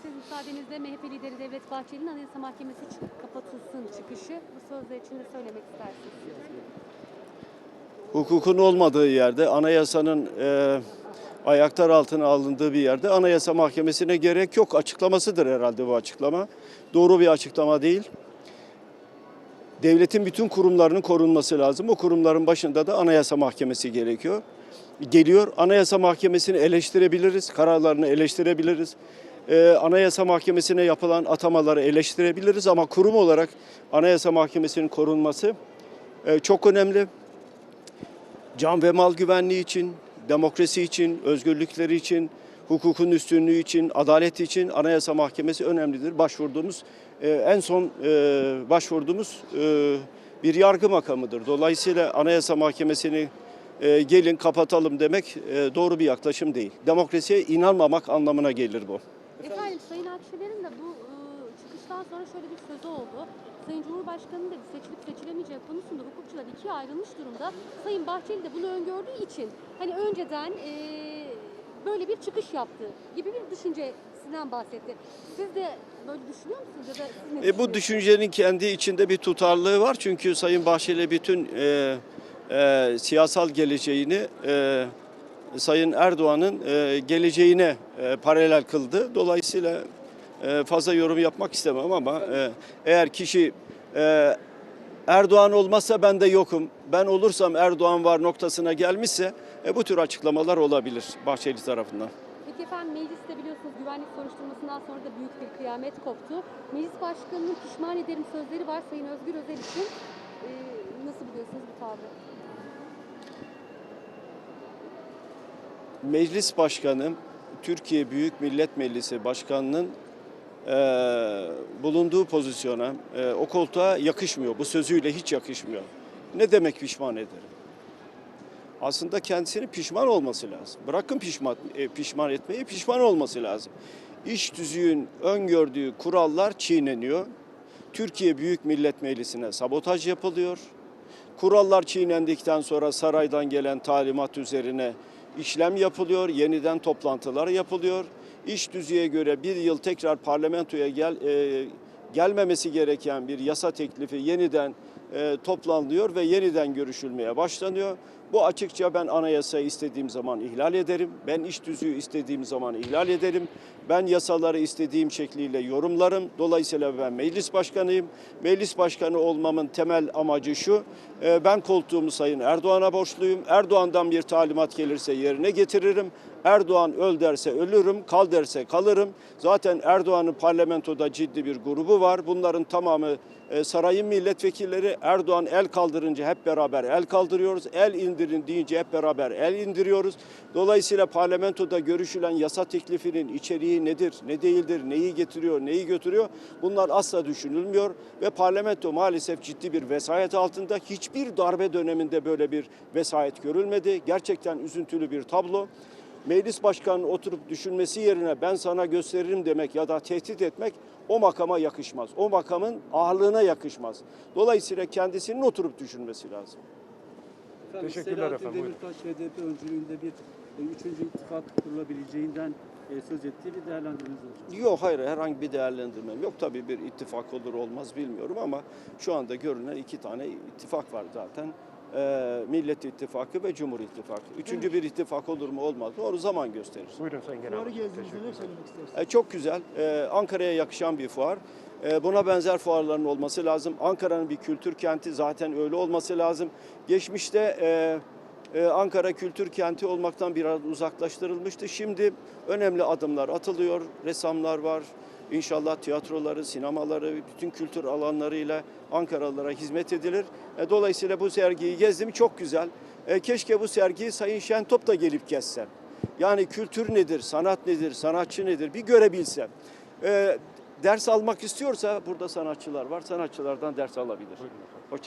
isterseniz müsaadenizle MHP lideri Devlet Bahçeli'nin Anayasa Mahkemesi çık- kapatılsın çıkışı. Bu sözler için de söylemek istersiniz. hukukun olmadığı yerde, anayasanın e, ayaklar altına alındığı bir yerde anayasa mahkemesine gerek yok. Açıklamasıdır herhalde bu açıklama. Doğru bir açıklama değil. Devletin bütün kurumlarının korunması lazım. O kurumların başında da anayasa mahkemesi gerekiyor. Geliyor. Anayasa mahkemesini eleştirebiliriz, kararlarını eleştirebiliriz. Ee, anayasa mahkemesine yapılan atamaları eleştirebiliriz ama kurum olarak anayasa mahkemesinin korunması e, çok önemli can ve mal güvenliği için, demokrasi için, özgürlükleri için, hukukun üstünlüğü için, adalet için Anayasa Mahkemesi önemlidir. Başvurduğumuz e, en son e, başvurduğumuz e, bir yargı makamıdır. Dolayısıyla Anayasa Mahkemesi'ni e, gelin kapatalım demek e, doğru bir yaklaşım değil. Demokrasiye inanmamak anlamına gelir bu. Efendim Sayın Akşener'in de bu e, çıkıştan sonra şöyle bir sözü oldu. Sayın Cumhurbaşkanı'nın dedi seçilip seçilemeyeceği konusunda hukukçular ikiye ayrılmış durumda. Sayın Bahçeli de bunu öngördüğü için hani önceden e, böyle bir çıkış yaptı gibi bir düşüncesinden bahsetti. Siz de böyle düşünüyor musunuz ya da siz ne E, bu düşünüyorsunuz? düşüncenin kendi içinde bir tutarlılığı var. Çünkü Sayın Bahçeli bütün e, e, siyasal geleceğini e, Sayın Erdoğan'ın e, geleceğine e, paralel kıldı. Dolayısıyla e, fazla yorum yapmak istemem ama eğer kişi Erdoğan olmazsa ben de yokum, ben olursam Erdoğan var noktasına gelmişse bu tür açıklamalar olabilir Bahçeli tarafından. Peki efendim mecliste biliyorsunuz güvenlik soruşturmasından sonra da büyük bir kıyamet koptu. Meclis Başkanı'nın pişman ederim sözleri var Sayın Özgür Özel için. E, nasıl buluyorsunuz bu tavrı? Meclis Başkanı, Türkiye Büyük Millet Meclisi Başkanı'nın eee, bulunduğu pozisyona, eee, o koltuğa yakışmıyor. Bu sözüyle hiç yakışmıyor. Ne demek pişman ederim? Aslında kendisini pişman olması lazım. Bırakın pişman, e, pişman etmeyi, pişman olması lazım. İş tüzüğün öngördüğü kurallar çiğneniyor. Türkiye Büyük Millet Meclisi'ne sabotaj yapılıyor. Kurallar çiğnendikten sonra saraydan gelen talimat üzerine işlem yapılıyor, yeniden toplantılar yapılıyor. İş tüzüğe göre bir yıl tekrar parlamentoya gel, e, gelmemesi gereken bir yasa teklifi yeniden e, toplanılıyor ve yeniden görüşülmeye başlanıyor. Bu açıkça ben anayasayı istediğim zaman ihlal ederim. Ben iş tüzüğü istediğim zaman ihlal ederim. Ben yasaları istediğim şekliyle yorumlarım. Dolayısıyla ben meclis başkanıyım. Meclis başkanı olmamın temel amacı şu. e, Ben koltuğumu Sayın Erdoğan'a borçluyum. Erdoğan'dan bir talimat gelirse yerine getiririm. Erdoğan öl derse ölürüm, kal derse kalırım. Zaten Erdoğan'ın parlamentoda ciddi bir grubu var. Bunların tamamı e, sarayın milletvekilleri Erdoğan el kaldırınca hep beraber el kaldırıyoruz. El indirin deyince hep beraber el indiriyoruz. Dolayısıyla parlamentoda görüşülen yasa teklifinin içeriği nedir, ne değildir, neyi getiriyor, neyi götürüyor bunlar asla düşünülmüyor ve parlamento maalesef ciddi bir vesayet altında. Hiçbir darbe döneminde böyle bir vesayet görülmedi. Gerçekten üzüntülü bir tablo meclis başkanının oturup düşünmesi yerine ben sana gösteririm demek ya da tehdit etmek o makama yakışmaz. O makamın ağırlığına yakışmaz. Dolayısıyla kendisinin oturup düşünmesi lazım. Efendim, Teşekkürler Selahattin efendim. Demirtaş HDP öncülüğünde bir e, üçüncü ittifak kurulabileceğinden e, söz ettiği bir değerlendirmeniz olacak. Yok hayır herhangi bir değerlendirmem yok. Tabii bir ittifak olur olmaz bilmiyorum ama şu anda görünen iki tane ittifak var zaten. Ee, Millet İttifakı ve Cumhur İttifakı. Üçüncü bir ittifak olur mu olmaz mı onu zaman gösterir. Buyurun Sayın Genel Fuarı gezdiğinizde ne söylemek istersiniz? E, çok güzel. E, Ankara'ya yakışan bir fuar. E, buna benzer fuarların olması lazım. Ankara'nın bir kültür kenti zaten öyle olması lazım. Geçmişte e, e, Ankara kültür kenti olmaktan biraz uzaklaştırılmıştı. Şimdi önemli adımlar atılıyor. Ressamlar var. İnşallah tiyatroları, sinemaları, bütün kültür alanlarıyla Ankaralılara hizmet edilir. E, dolayısıyla bu sergiyi gezdim. Çok güzel. E, keşke bu sergiyi Sayın Şentop da gelip gezse. Yani kültür nedir, sanat nedir, sanatçı nedir bir görebilsem. Ee, ders almak istiyorsa burada sanatçılar var. Sanatçılardan ders alabilir. Hoşça